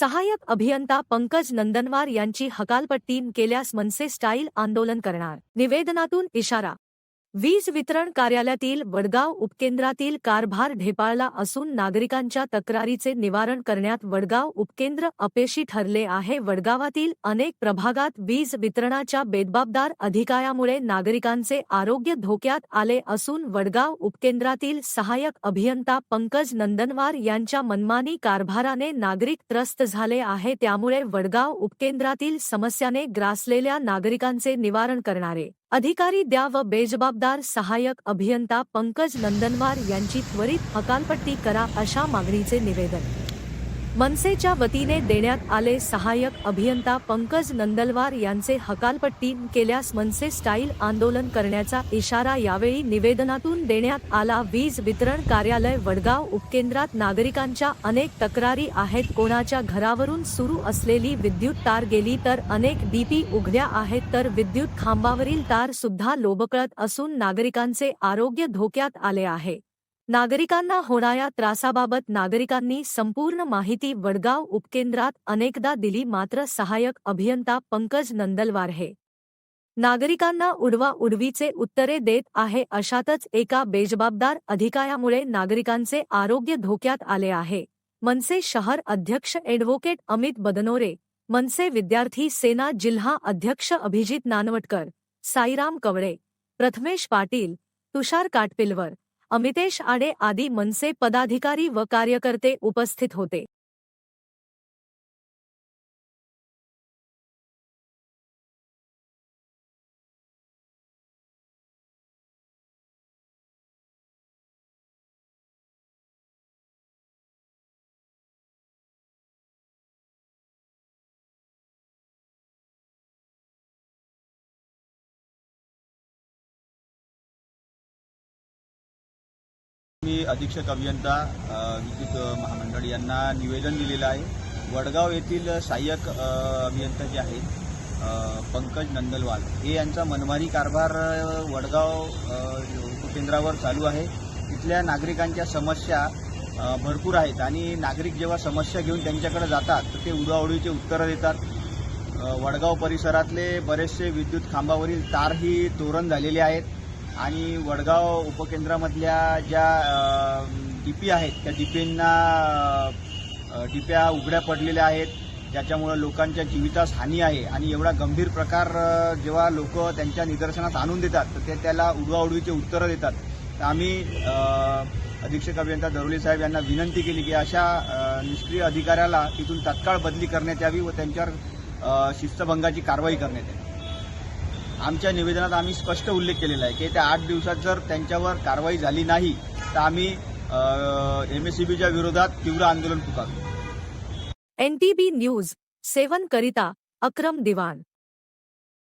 सहाय्यक अभियंता पंकज नंदनवार यांची हकालपट्टी केल्यास मनसे स्टाईल आंदोलन करणार. निवेदनातून इशारा वीज वितरण कार्यालयातील वडगाव उपकेंद्रातील कारभार ढेपाळला असून नागरिकांच्या तक्रारीचे निवारण करण्यात वडगाव उपकेंद्र अपयशी ठरले आहे. वडगावातील अनेक प्रभागात वीज वितरणाच्या बेदबाबदार अधिकाऱ्यामुळे नागरिकांचे आरोग्य धोक्यात आले असून वडगाव उपकेंद्रातील सहाय्यक अभियंता पंकज नंदनवार यांच्या मनमानी कारभाराने नागरिक त्रस्त झाले आहे. त्यामुळे वडगाव उपकेंद्रातील समस्याने ग्रासलेल्या नागरिकांचे निवारण करणारे अधिकारी द्या व बेजबाबदार सहाय्यक अभियंता पंकज नंदनवार यांची त्वरित हकालपट्टी करा अशा मागणीचे निवेदन. मनसेच्या वतीने देण्यात आले सहाय्यक अभियंता पंकज नंदलवार यांचे हकालपट्टी केल्यास मनसे स्टाईल आंदोलन करण्याचा इशारा यावेळी निवेदनातून देण्यात आला. वीज वितरण कार्यालय वडगाव उपकेंद्रात नागरिकांच्या अनेक तक्रारी आहेत. कोणाच्या घरावरून सुरू असलेली विद्युत तार गेली तर अनेक डीपी उघड्या आहेत. तर विद्युत खांबावरील तार सुद्धा लोबकळत असून नागरिकांचे आरोग्य धोक्यात आले आहे. नागरिकांना होणाऱ्या त्रासाबाबत नागरिकांनी संपूर्ण माहिती वडगाव उपकेंद्रात अनेकदा दिली, मात्र सहाय्यक अभियंता पंकज नंदलवार हे. नागरिकांना उडवा उडवीचे उत्तरे देत आहे, अशातच एका बेजबाबदार अधिकाऱ्यामुळे नागरिकांचे आरोग्य धोक्यात आले आहे. मनसे शहर अध्यक्ष ॲडव्होकेट अमित बदनोरे, मनसे विद्यार्थी सेना जिल्हा अध्यक्ष अभिजित नानवटकर, साईराम कवळे प्रथमेश पाटील, तुषार काटपिलवर अमितेश आडे आदी मनसे पदाधिकारी व कार्यकर्ते उपस्थित होते. मी अधीक्षक अभियंता विद्युत महामंडळ यांना निवेदन दिलेलं आहे. वडगाव येथील सहाय्यक अभियंता जे आहेत पंकज नंदलवाल हे यांचा मनमारी कारभार वडगाव उपकेंद्रावर चालू आहे. तिथल्या नागरिकांच्या समस्या भरपूर आहेत आणि नागरिक जेव्हा समस्या घेऊन त्यांच्याकडे जातात तर ते उडवाउडीचे उत्तरं देतात. वडगाव परिसरातले बरेचसे विद्युत खांबावरील तारही तोरण झालेले आहेत. आणि वडगाव उपकेंद्रामधल्या ज्या डीपी आहेत त्या डीपींना डिप्या उघड्या पडलेल्या आहेत. ज्याच्यामुळं लोकांच्या जीवितास हानी आहे आणि एवढा गंभीर प्रकार जेव्हा लोक त्यांच्या निदर्शनास आणून देतात तर ते त्याला उडवाउडवीचे उत्तरं देतात. तर आम्ही अधीक्षक अभियंता दरोली साहेब यांना विनंती केली की अशा निष्क्रिय अधिकाऱ्याला तिथून तत्काळ बदली करण्यात यावी व त्यांच्यावर शिस्तभंगाची कारवाई करण्यात यावी. आमच्या निवेदनात आम्ही स्पष्ट उल्लेख केलेला आहे की त्या आठ दिवसात जर त्यांच्यावर कारवाई झाली नाही तर आम्ही एम एस विरोधात तीव्र आंदोलन पुकारतो. एनटीबी न्यूज सेवन करिता अक्रम दिवाण.